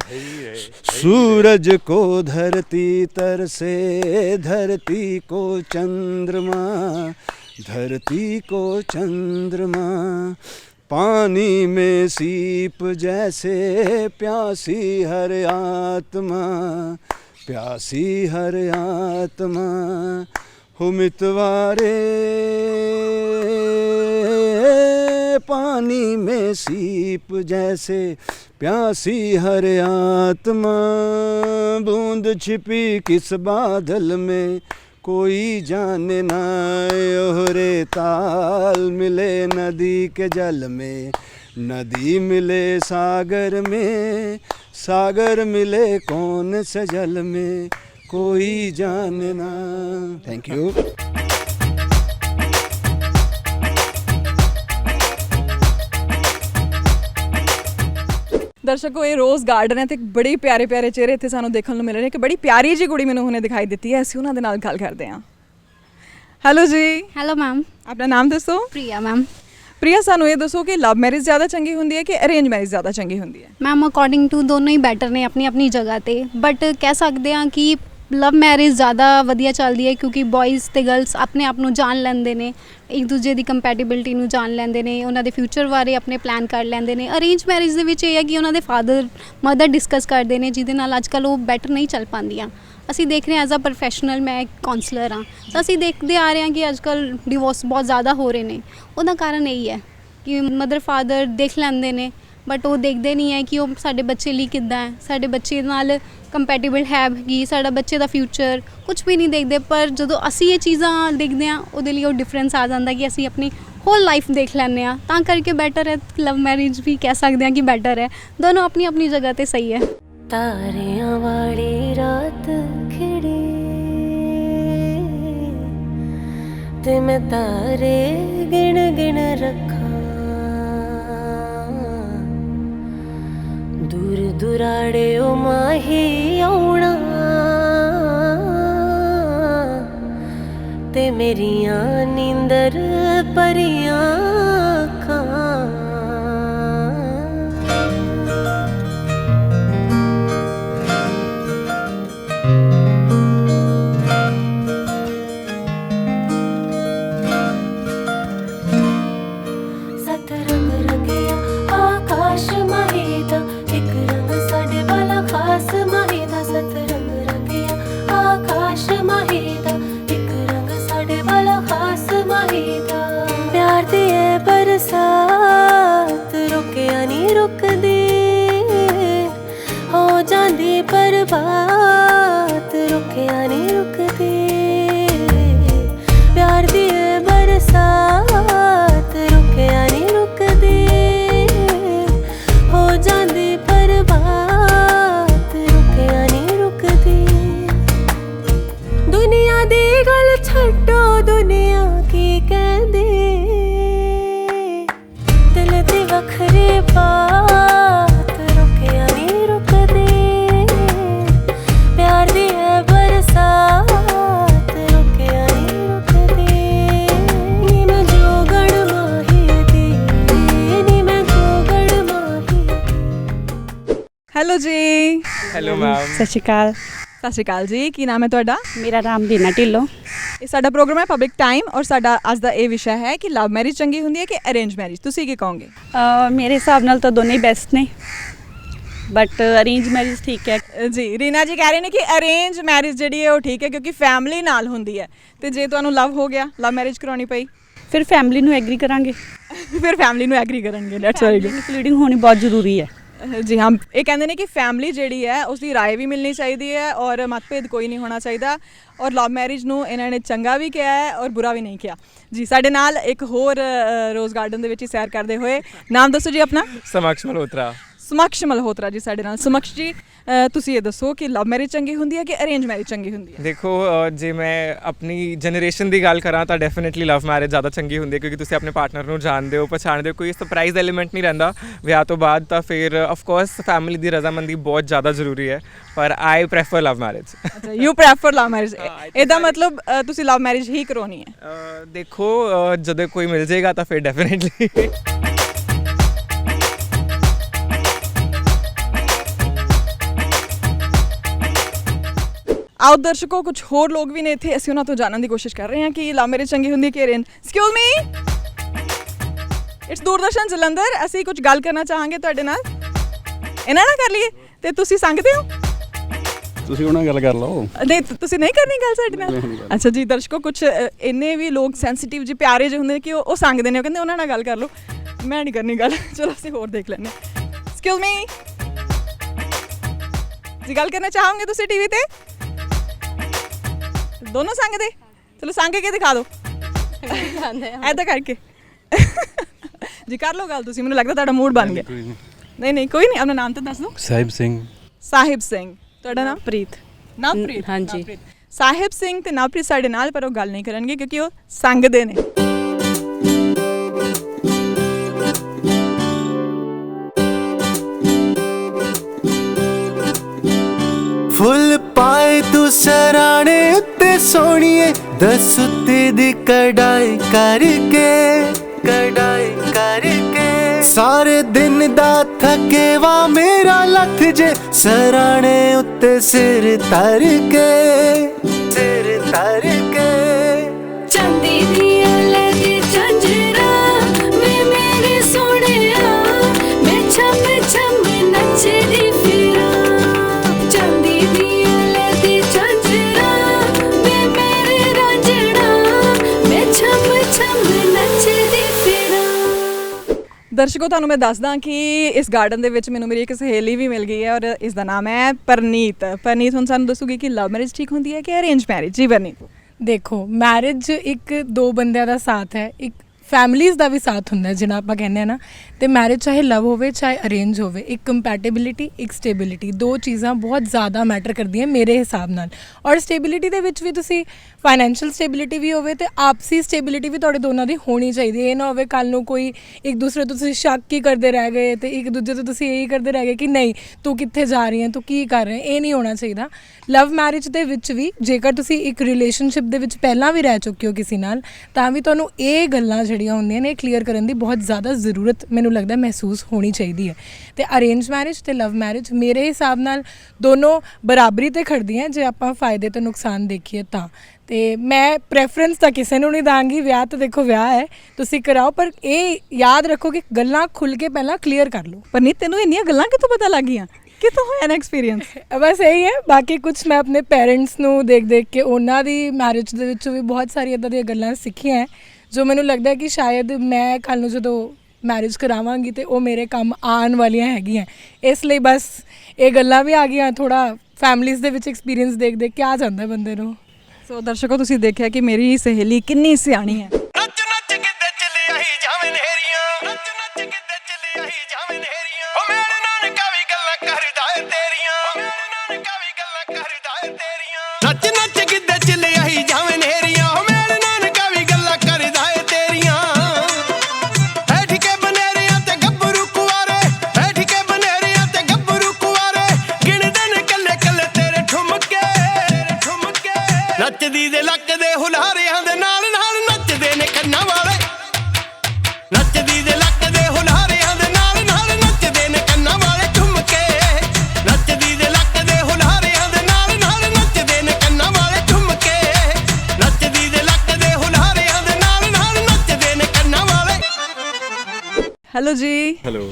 Speaker 3: सूरज को धरती तर से धरती को चंद्रमा। धरती को चंद्रमा, पानी में सीप जैसे प्यासी हर आत्मा, प्यासी हर आत्मा हो मितवारे पानी में सीप जैसे प्यासी हर आत्मा, बूंद छिपी किस बादल में कोई जाने ओहरे ताल मिले नदी के जल में। नदी मिले सागर में, सागर मिले कौन से जल में? कोई जाने ना। थैंक यू
Speaker 1: ਦਰਸ਼ਕੋ ਇਹ ਰੋਜ਼ ਗਾਰਡਨ ਹੈ ਤੇ ਬੜੀ ਪਿਆਰੇ ਪਿਆਰੇ ਚਿਹਰੇ ਇੱਥੇ ਸਾਨੂੰ ਦੇਖਣ ਨੂੰ ਮਿਲ ਰਹੇ ਨੇ ਕਿ ਬੜੀ ਪਿਆਰੀ ਜੀ ਕੁੜੀ ਮੈਨੂੰ ਹੁਣੇ ਦਿਖਾਈ ਦਿੱਤੀ ਹੈ। ਅਸੀਂ ਉਹਨਾਂ ਦੇ ਨਾਲ ਗੱਲ ਕਰਦੇ ਹਾਂ। ਹੈਲੋ ਜੀ।
Speaker 4: ਹੈਲੋ ਮੈਮ
Speaker 1: ਆਪਣਾ ਨਾਮ ਦੱਸੋ?
Speaker 4: ਪ੍ਰਿਆ ਮੈਮ
Speaker 1: ਪ੍ਰਿਆ ਸਾਨੂੰ ਇਹ ਦੱਸੋ ਕਿ ਲਵ ਮੈਰਿਜ ਜ਼ਿਆਦਾ ਚੰਗੀ ਹੁੰਦੀ ਹੈ ਕਿ ਅਰੇਂਜ ਮੈਰਿਜ ਜ਼ਿਆਦਾ ਚੰਗੀ ਹੁੰਦੀ ਹੈ?
Speaker 4: ਮੈਮ ਅਕੋਰਡਿੰਗ ਟੂ ਦੋਨੋਂ ਹੀ ਬੈਟਰ ਨੇ ਆਪਣੀ ਆਪਣੀ ਜਗ੍ਹਾ ਤੇ। ਬਟ ਕਹਿ ਸਕਦੇ ਹਾਂ ਕਿ ਲਵ ਮੈਰਿਜ ਜ਼ਿਆਦਾ ਵਧੀਆ ਚੱਲਦੀ ਹੈ ਕਿਉਂਕਿ ਬॉयਜ਼ ਤੇ ਗਰਲਸ ਆਪਣੇ ਆਪ ਨੂੰ ਜਾਣ ਲੈਂਦੇ ਨੇ, ਇੱਕ ਦੂਜੇ ਦੀ ਕੰਪੈਟੀਬਿਲਟੀ ਨੂੰ ਜਾਣ ਲੈਂਦੇ ਨੇ, ਉਹਨਾਂ ਦੇ ਫਿਊਚਰ ਬਾਰੇ ਆਪਣੇ ਪਲਾਨ ਕਰ ਲੈਂਦੇ ਨੇ। ਅਰੇਂਜ ਮੈਰਿਜ ਦੇ ਵਿੱਚ ਇਹ ਹੈ ਕਿ ਉਹਨਾਂ ਦੇ ਫਾਦਰ ਮਦਰ ਡਿਸਕਸ ਕਰਦੇ ਨੇ, ਜਿਹਦੇ ਨਾਲ ਅੱਜਕੱਲ ਉਹ ਬੈਟਰ ਨਹੀਂ ਚੱਲ ਪਾਉਂਦੀਆਂ। ਅਸੀਂ ਦੇਖ ਰਹੇ ਹਾਂ ਐਜ਼ ਅ ਪ੍ਰੋਫੈਸ਼ਨਲ ਮੈਂ ਕਾਉਂਸਲਰ ਹਾਂ। ਤਾਂ ਅਸੀਂ ਦੇਖਦੇ ਆ ਰਹੇ ਹਾਂ ਕਿ ਅੱਜਕੱਲ ਡਿਵੋਰਸ ਬਹੁਤ ਜ਼ਿਆਦਾ ਹੋ ਰਹੇ ਨੇ। ਉਹਦਾ ਕਾਰਨ ਇਹੀ ਹੈ ਕਿ ਮਦਰ ਫਾਦਰ ਦੇਖ ਲੈਂਦੇ ਨੇ ਬਟ ਉਹ ਦੇਖਦੇ ਨਹੀਂ ਹੈ ਕਿ ਉਹ ਸਾਡੇ ਬੱਚੇ ਲਈ ਕਿੱਦਾਂ ਹੈ। ਸਾਡੇ ਬੱਚੇ ਨਾਲ ਕੰਪੈਟੀਬਲ ਹੈ ਕਿ ਸਾਡਾ ਬੱਚੇ ਦਾ ਫਿਊਚਰ ਕੁਝ ਵੀ ਨਹੀਂ ਦੇਖਦੇ। ਪਰ ਜਦੋਂ ਅਸੀਂ ਇਹ ਚੀਜ਼ਾਂ ਦੇਖਦੇ ਹਾਂ, ਉਹਦੇ ਲਈ ਉਹ ਡਿਫਰੈਂਸ ਆ ਜਾਂਦਾ ਕਿ ਅਸੀਂ ਆਪਣੀ ਹੋਲ ਲਾਈਫ ਦੇਖ ਲੈਂਦੇ ਹਾਂ। ਤਾਂ ਕਰਕੇ ਬੈਟਰ ਹੈ ਲਵ ਮੈਰਿਜ ਵੀ ਕਹਿ ਸਕਦੇ ਹਾਂ ਕਿ ਬੈਟਰ ਹੈ। ਦੋਨੋਂ ਆਪਣੀ ਆਪਣੀ ਜਗ੍ਹਾ ਤੇ ਸਹੀ ਹੈ।
Speaker 5: ਤਾਰਿਆਂ ਵਾਲੀ ਰਾਤ ਖਿੜੀ ਤੇ ਮੈਂ ਤਾਰੇ ਗਿਣ ਗਿਣ ਰੱਖਾਂ। ਦੂਰ ਦੁਰਾੜੇ ਉਹ ਮਾਹੀ ਆਉਣਾ। ਤੇ ਮੇਰੀਆਂ ਨੀਂਦਰ ਪਰੀਆਂ ਸਤਿ
Speaker 6: ਸ਼੍ਰੀ ਅਕਾਲ।
Speaker 1: ਸਤਿ ਸ਼੍ਰੀ ਅਕਾਲ ਜੀ ਕੀ ਨਾਮ ਹੈ ਤੁਹਾਡਾ?
Speaker 6: ਮੇਰਾ ਨਾਮ ਬੀਨਾ ਢਿੱਲੋਂ।
Speaker 1: ਇਹ ਸਾਡਾ ਪ੍ਰੋਗਰਾਮ ਹੈ ਪਬਲਿਕ ਟਾਈਮ ਔਰ ਸਾਡਾ ਅੱਜ ਦਾ ਇਹ ਵਿਸ਼ਾ ਹੈ ਕਿ ਲਵ ਮੈਰਿਜ ਚੰਗੀ ਹੁੰਦੀ ਹੈ ਕਿ ਅਰੇਂਜ ਮੈਰਿਜ ਤੁਸੀਂ ਕੀ ਕਹੋਗੇ?
Speaker 6: ਮੇਰੇ ਹਿਸਾਬ ਨਾਲ ਤਾਂ ਦੋਨੇ ਬੈਸਟ ਨੇ।
Speaker 7: ਬਟ ਅਰੇਂਜ ਮੈਰਿਜ ਠੀਕ ਹੈ।
Speaker 1: ਜੀ ਰੀਨਾ ਜੀ ਕਹਿ ਰਹੇ ਨੇ ਕਿ ਅਰੇਂਜ ਮੈਰਿਜ ਜਿਹੜੀ ਹੈ ਉਹ ਠੀਕ ਹੈ ਕਿਉਂਕਿ ਫੈਮਿਲੀ ਨਾਲ ਹੁੰਦੀ ਹੈ। ਤੇ ਜੇ ਤੁਹਾਨੂੰ ਲਵ ਹੋ ਗਿਆ ਲਵ ਮੈਰਿਜ ਕਰਾਉਣੀ ਪਈ?
Speaker 7: ਫਿਰ ਫੈਮਿਲੀ ਨੂੰ ਐਗਰੀ ਕਰਾਂਗੇ। [LAUGHS]
Speaker 1: ਫਿਰ ਫੈਮਿਲੀ ਨੂੰ ਐਗਰੀ ਕਰਨਗੇ ਦੈਟਸ ਵੈਰੀ ਗੁੱਡ
Speaker 7: ਇਨਕਲੂਡਿੰਗ ਹੋਣੀ ਬਹੁਤ ਜ਼ਰੂਰੀ ਹੈ।
Speaker 1: ਜੀ ਹਾਂ ਇਹ ਕਹਿੰਦੇ ਨੇ ਕਿ ਫੈਮਿਲੀ ਜਿਹੜੀ ਹੈ ਉਸ ਦੀ رائے ਵੀ ਮਿਲਣੀ ਚਾਹੀਦੀ ਹੈ ਔਰ ਮਤਭੇਦ ਕੋਈ ਨਹੀਂ ਹੋਣਾ ਚਾਹੀਦਾ ਔਰ ਲਵ ਮੈਰਿਜ ਨੂੰ ਇਹਨਾਂ ਨੇ ਚੰਗਾ ਵੀ ਕਿਹਾ ਹੈ ਔਰ ਬੁਰਾ ਵੀ ਨਹੀਂ ਕਿਹਾ ਜੀ ਸਾਡੇ ਨਾਲ ਇੱਕ ਹੋਰ ਅ, ਰੋਜ਼ ਗਾਰਡਨ ਦੇ ਵਿੱਚ ਹੀ ਸੈਰ ਕਰਦੇ ਹੋਏ ਨਾਮ ਦੱਸੋ ਜੀ ਆਪਣਾ
Speaker 6: ਸਮਕਸ਼ ਮਲਹੋਤਰਾ
Speaker 1: ਸਮਕਸ਼ ਮਲਹੋਤਰਾ ਜੀ ਸਾਡੇ ਨਾਲ। ਸਮਕਸ਼ ਜੀ ਅ, ਤੁਸੀਂ ਇਹ ਦੱਸੋ ਕਿ ਲਵ ਮੈਰਿਜ ਚੰਗੀ ਹੁੰਦੀ ਹੈ ਕਿ ਅਰੇਂਜ ਮੈਰਿਜ ਚੰਗੀ ਹੁੰਦੀ ਹੈ?
Speaker 6: ਦੇਖੋ ਅ, ਜੇ ਮੈਂ ਆਪਣੀ ਜਨਰੇਸ਼ਨ ਦੀ ਗੱਲ ਕਰਾਂ ਤਾਂ ਡੈਫੀਨਿਟਲੀ ਲਵ ਮੈਰਿਜ ਜ਼ਿਆਦਾ ਚੰਗੀ ਹੁੰਦੀ ਹੈ ਕਿਉਂਕਿ ਤੁਸੀਂ ਆਪਣੇ ਪਾਰਟਨਰ ਨੂੰ ਜਾਣਦੇ ਹੋ ਪਛਾਣਦੇ ਹੋ ਕੋਈ ਸਰਪ੍ਰਾਈਜ਼ ਐਲੀਮੈਂਟ ਨਹੀਂ ਰਹਿੰਦਾ ਵਿਆਹ ਤੋਂ ਬਾਅਦ ਤਾਂ ਫਿਰ ਆਫ ਕੋਰਸ ਫੈਮਿਲੀ ਦੀ ਰਜ਼ਾਮੰਦੀ ਬਹੁਤ ਜ਼ਿਆਦਾ ਜ਼ਰੂਰੀ ਹੈ ਪਰ ਆਈ ਪ੍ਰੈਫਰ ਲਵ ਮੈਰਿਜ
Speaker 1: ਅੱਛਾ ਯੂ ਪ੍ਰੈਫਰ ਲਵ ਮੈਰਿਜ
Speaker 6: ਹਾਂ, I think
Speaker 1: ਇਹਦਾ ਮਤਲਬ ਅ, ਤੁਸੀਂ ਲਵ ਮੈਰਿਜ ਹੀ ਕਰਾਉਣੀ ਹੈ।
Speaker 6: ਦੇਖੋ ਅ, ਜਦੋਂ ਕੋਈ ਮਿਲ ਜਾਏਗਾ ਤਾਂ ਫਿਰ ਡੈਫੀਨਿਟਲੀ
Speaker 1: ਆਓ ਦਰਸ਼ਕੋ ਕੁਝ ਹੋਰ ਲੋਕ ਵੀ ਨੇ ਇੱਥੇ। ਅਸੀਂ ਉਹਨਾਂ ਤੋਂ ਜਾਣਨ ਦੀ ਕੋਸ਼ਿਸ਼ ਕਰ ਰਹੇ ਹਾਂ ਕਿ ਲਵ ਮੈਰਿਜ ਚੰਗੀ ਹੁੰਦੀ ਕਿ arrange excuse me it's Doordarshan Jalandhar. ਅਸੀਂ ਕੁਝ ਗੱਲ ਕਰਨਾ ਚਾਹਾਂਗੇ ਤੁਹਾਡੇ ਨਾਲ। ਇਹਨਾਂ ਨਾਲ ਕਰ ਲਈਏ? ਤੇ ਤੁਸੀਂ ਸੰਗਦੇ ਹੋ?
Speaker 8: ਤੁਸੀਂ ਉਹਨਾਂ ਨਾਲ ਗੱਲ ਕਰ ਲਓ।
Speaker 1: ਨਹੀਂ ਤੁਸੀਂ ਨਹੀਂ ਕਰਨੀ ਗੱਲ ਸਾਡੇ ਨਾਲ? ਅੱਛਾ ਜੀ ਦਰਸ਼ਕੋ ਕੁਝ ਇੰਨੇ ਵੀ ਲੋਕ ਸੈਂਸਿਟਿਵ ਜੀ ਪਿਆਰੇ ਜਿਹੇ ਹੁੰਦੇ ਨੇ ਕਿ ਉਹ ਉਹ ਸੰਗਦੇ ਨੇ। ਉਹ ਕਹਿੰਦੇ ਉਹਨਾਂ ਨਾਲ ਗੱਲ ਕਰ ਲਓ। ਮੈਂ ਨਹੀਂ ਕਰਨੀ ਗੱਲ। ਚਲੋ ਅਸੀਂ ਹੋਰ ਦੇਖ ਲੈਂਦੇ ਐਕਸਕਿਊਜ਼ ਮੀ ਜੀ ਗੱਲ ਕਰਨਾ ਚਾਹੋਗੇ ਤੁਸੀਂ ਟੀਵੀ ਤੇ? ਦੋਨੋਂ ਸੰਗਦੇ ਚਲੋ ਸੰਗ ਕੇ ਦਿਖਾ ਦਿਓ। ਐਦਾਂ ਕਰਕੇ। ਜੀ ਕਰ ਲਓ ਗੱਲ ਤੁਸੀਂ ਮੈਨੂੰ ਲੱਗਦਾ ਤੁਹਾਡਾ ਮੂਡ ਬਣ ਗਿਆ। ਨਹੀਂ ਨਹੀਂ ਕੋਈ ਨਹੀਂ ਆਪਣਾ ਨਾਮ ਤਾਂ ਦੱਸ ਦਿਓ।
Speaker 8: ਸਾਹਿਬ ਸਿੰਘ।
Speaker 1: ਸਾਹਿਬ ਸਿੰਘ। ਤੁਹਾਡਾ ਨਾਮ?
Speaker 7: ਪ੍ਰੀਤ
Speaker 1: ਨਵਪ੍ਰੀਤ?
Speaker 7: ਹਾਂਜੀ।
Speaker 1: ਨਵਪ੍ਰੀਤ। ਸਾਹਿਬ ਸਿੰਘ ਤੇ ਨਵਪ੍ਰੀਤ ਸਾਡੇ ਨਾਲ ਪਰ ਉਹ ਗੱਲ ਨਹੀਂ ਕਰਨਗੇ ਕਿਉਂਕਿ ਉਹ ਸੰਗਦੇ ਨੇ।
Speaker 9: ਫੁੱਲ ਪਾਏ ਤੂੰ ਸਰਾਣੇ ਉੱਤੇ ਸੋਣੀਏ ਦਸ ਉੱਤੇ ਦੀ ਕਢਾਈ ਕਰਕੇ ਕਢਾਈ ਕਰਕੇ। ਸਾਰੇ ਦਿਨ ਦਾ ਥਕੇਵਾ ਮੇਰਾ ਲੱਥ ਜੇ, ਸਰਾਣੇ ਉੱਤੇ ਸਿਰ ਧਰ ਕੇ, ਸਿਰ ਧਰ
Speaker 1: ਦਰਸ਼ਕੋ, ਤੁਹਾਨੂੰ ਮੈਂ ਦੱਸਦਾ ਕਿ ਇਸ ਗਾਰਡਨ ਦੇ ਵਿੱਚ ਮੈਨੂੰ ਮੇਰੀ ਇੱਕ ਸਹੇਲੀ ਵੀ ਮਿਲ ਗਈ ਹੈ ਔਰ ਇਸ ਦਾ ਨਾਮ ਹੈ ਪਰਨੀਤ। ਪਰਨੀਤ, ਹੁਣ ਸਾਨੂੰ ਦੱਸੂਗੀ ਕਿ ਲਵ ਮੈਰਿਜ ਠੀਕ ਹੁੰਦੀ ਹੈ ਕਿ ਅਰੇਂਜ ਮੈਰਿਜ ਜੀ ਪਰਨੀਤ।
Speaker 10: ਦੇਖੋ ਮੈਰਿਜ ਇੱਕ ਦੋ ਬੰਦਿਆਂ ਦਾ ਸਾਥ ਹੈ, ਇੱਕ ਫੈਮਲੀਜ਼ ਦਾ ਵੀ ਸਾਥ ਹੁੰਦਾ ਜਿਹਨਾਂ ਆਪਾਂ ਕਹਿੰਦੇ ਆ ਨਾ ਤੇ ਮੈਰਿਜ ਚਾਹੇ ਲਵ ਹੋਵੇ, ਚਾਹੇ ਅਰੇਂਜ ਹੋਵੇ, ਇੱਕ ਕੰਪੈਟੀਬਿਲਿਟੀ ਇੱਕ ਸਟੇਬਿਲਿਟੀ ਦੋ ਚੀਜ਼ਾਂ ਬਹੁਤ ਜ਼ਿਆਦਾ ਮੈਟਰ ਕਰਦੀਆਂ ਮੇਰੇ ਹਿਸਾਬ ਨਾਲ। ਔਰ ਸਟੇਬਿਲਿਟੀ ਦੇ ਵਿੱਚ ਵੀ ਤੁਸੀਂ ਫਾਈਨੈਂਸ਼ੀਅਲ ਸਟੇਬਿਲਿਟੀ ਵੀ ਹੋਵੇ ਤੇ ਆਪਸੀ ਸਟੇਬਿਲਿਟੀ ਵੀ ਤੁਹਾਡੇ ਦੋਨਾਂ ਦੀ ਹੋਣੀ ਚਾਹੀਦੀ ਹੈ। ਇਹ ਨਾ ਹੋਵੇ ਕੱਲ ਨੂੰ ਕੋਈ ਇੱਕ ਦੂਸਰੇ ਤੋਂ ਤੁਸੀਂ ਸ਼ੱਕ ਹੀ ਕਰਦੇ ਰਹਿ ਗਏ ਤੇ ਇੱਕ ਦੂਜੇ ਤੋਂ ਤੁਸੀਂ ਇਹੀ ਕਰਦੇ ਰਹਿ ਗਏ ਕਿ ਨਹੀਂ, ਤੂੰ ਕਿੱਥੇ ਜਾ ਰਹੀ ਹੈ, ਤੂੰ ਕੀ ਕਰ ਰਿਹਾ ਹੈ, ਇਹ ਨਹੀਂ ਹੋਣਾ ਚਾਹੀਦਾ। ਲਵ ਮੈਰਿਜ ਦੇ ਵਿੱਚ ਵੀ ਜੇਕਰ ਤੁਸੀਂ ਇੱਕ ਰਿਲੇਸ਼ਨਸ਼ਿਪ ਦੇ ਵਿੱਚ ਪਹਿਲਾਂ ਵੀ ਰਹਿ ਚੁੱਕੇ ਹੋ ਕਿਸੇ ਨਾਲ, ਤਾਂ ਵੀ ਤੁਹਾਨੂੰ ਇਹ ਗੱਲਾਂ ਜਿਹੜੀਆਂ ਹੁੰਦੀਆਂ ਨੇ ਕਲੀਅਰ ਕਰਨ ਦੀ ਬਹੁਤ ਜ਼ਿਆਦਾ ਜ਼ਰੂਰਤ ਮੈਨੂੰ ਲੱਗਦਾ ਮਹਿਸੂਸ ਹੋਣੀ ਚਾਹੀਦੀ ਹੈ। ਤੇ ਅਰੇਂਜ ਮੈਰਿਜ ਤੇ ਲਵ ਮੈਰਿਜ ਮੇਰੇ ਹਿਸਾਬ ਨਾਲ ਦੋਨੋਂ ਬਰਾਬਰੀ ਤੇ ਖੜਦੀਆਂ ਜੇ ਆਪਾਂ ਫਾਇਦੇ ਤੇ ਨੁਕਸਾਨ ਦੇਖੀਏ ਤਾਂ। ਤੇ ਮੈਂ ਪ੍ਰੈਫਰੈਂਸ ਤਾਂ ਕਿਸੇ ਨੂੰ ਨਹੀਂ ਦਾਂਗੀ ਵਿਆਹ ਤਾਂ ਦੇਖੋ ਵਿਆਹ ਹੈ ਤੁਸੀਂ ਕਰਾਓ ਪਰ ਇਹ ਯਾਦ ਰੱਖੋ ਕਿ ਗੱਲਾਂ ਖੁੱਲ ਕੇ ਪਹਿਲਾਂ ਕਲੀਅਰ ਕਰ ਲਓ।
Speaker 1: ਪਰਨੀਤ ਤੈਨੂੰ ਇੰਨੀਆਂ ਗੱਲਾਂ ਕਿੱਥੋਂ ਪਤਾ ਲੱਗ ਗਈਆਂ? ਕਿੱਥੋਂ ਹੋਇਆ ਨਾ ਐਕਸਪੀਰੀਅੰਸ [LAUGHS]
Speaker 10: ਬਸ ਇਹੀ ਹੈ ਬਾਕੀ ਕੁਝ ਮੈਂ ਆਪਣੇ ਪੇਰੈਂਟਸ ਨੂੰ ਦੇਖ ਦੇਖ ਕੇ ਉਹਨਾਂ ਦੀ ਮੈਰਿਜ ਦੇ ਵਿੱਚੋਂ ਵੀ ਬਹੁਤ ਸਾਰੀ ਇਦਾਂ ਦੀਆਂ ਗੱਲਾਂ ਸਿੱਖੀਆਂ ਜੋ ਮੈਨੂੰ ਲੱਗਦਾ ਹੈ ਕਿ ਸ਼ਾਇਦ ਮੈਂ ਕੱਲ ਨੂੰ ਜਦੋਂ ਮੈਰਿਜ ਕਰਾਵਾਂਗੀ ਤੇ ਉਹ ਮੇਰੇ ਕੰਮ ਆਉਣ ਵਾਲੀਆਂ ਹੈਗੀਆਂ। ਇਸ ਲਈ ਬਸ ਇਹ ਗੱਲਾਂ ਵੀ ਆ ਗਈਆਂ ਥੋੜਾ ਫੈਮਲੀਜ਼ ਦੇ ਵਿੱਚ ਐਕਸਪੀਰੀਅੰਸ ਦੇਖ ਦੇਖ ਕੇ ਆ ਜਾਂਦਾ ਹੈ ਬੰਦੇ ਨੂੰ।
Speaker 1: ਸੋ ਦਰਸ਼ਕੋ ਤੁਸੀਂ ਦੇਖਿਆ ਕਿ ਮੇਰੀ ਸਹੇਲੀ ਕਿੰਨੀ ਸਿਆਣੀ ਹੈ।
Speaker 9: ਨੱਚ ਨੱਚ ਕਿੱਦੇ ਚੱਲੇ ਆਹੀ ਜਾਵੇਂ ਨਹਿਰੀਆਂ ਨੱਚ ਨੱਚ ਕਿੱਦੇ ਚੱਲੇ ਆਹੀ ਜਾਵੇਂ ਨਹਿਰੀਆਂ ਓ ਮੇਰੇ ਨਾਨਕਾ ਵੀ ਗੱਲਾਂ ਕਰਦਾ ਏ ਤੇਰੀਆਂ। ਓ ਮੇਰੇ ਨਾਨਕਾ ਵੀ ਗੱਲਾਂ ਕਰਦਾ ਏ ਤੇਰੀਆਂ। ਨੱਚ ਨੱਚ ਕਿੱਦੇ ਚੱਲੇ ਆਹੀ ਜਾਵੇਂ ਨਹਿਰੀਆਂ ਹੁਲਾਰਿਆਂ ਦੇ ਨਾਲ ਨਾਲ ਨੱਚਦੇ ਨੇ ਕੰਨਾਂ ਵਾਲੇ। ਨੱਚਦੀ ਦੇ ਲੱਕ ਦੇ ਹੁਲਾਰਿਆਂ ਦੇ ਨਾਲ ਨਾਲ ਨੱਚਦੇ ਨੇ ਕੰਨਾਂ ਵਾਲੇ ਠੁਮਕੇ ਨੱਚਦੀ ਦੇ ਲੱਕ ਦੇ ਹੁਲਾਰਿਆਂ ਦੇ ਨਾਲ ਨਾਲ ਨੱਚਦੇ ਨੇ ਕੰਨਾਂ ਵਾਲੇ ਠੁਮਕੇ ਨੱਚਦੀ ਦੇ ਲੱਕ ਦੇ ਹੁਲਾਰਿਆਂ ਦੇ ਨਾਲ ਨਾਲ ਨੱਚਦੇ ਨੇ ਕੰਨਾਂ ਵਾਲੇ।
Speaker 1: ਹੈਲੋ ਜੀ।
Speaker 8: ਹੈਲੋ।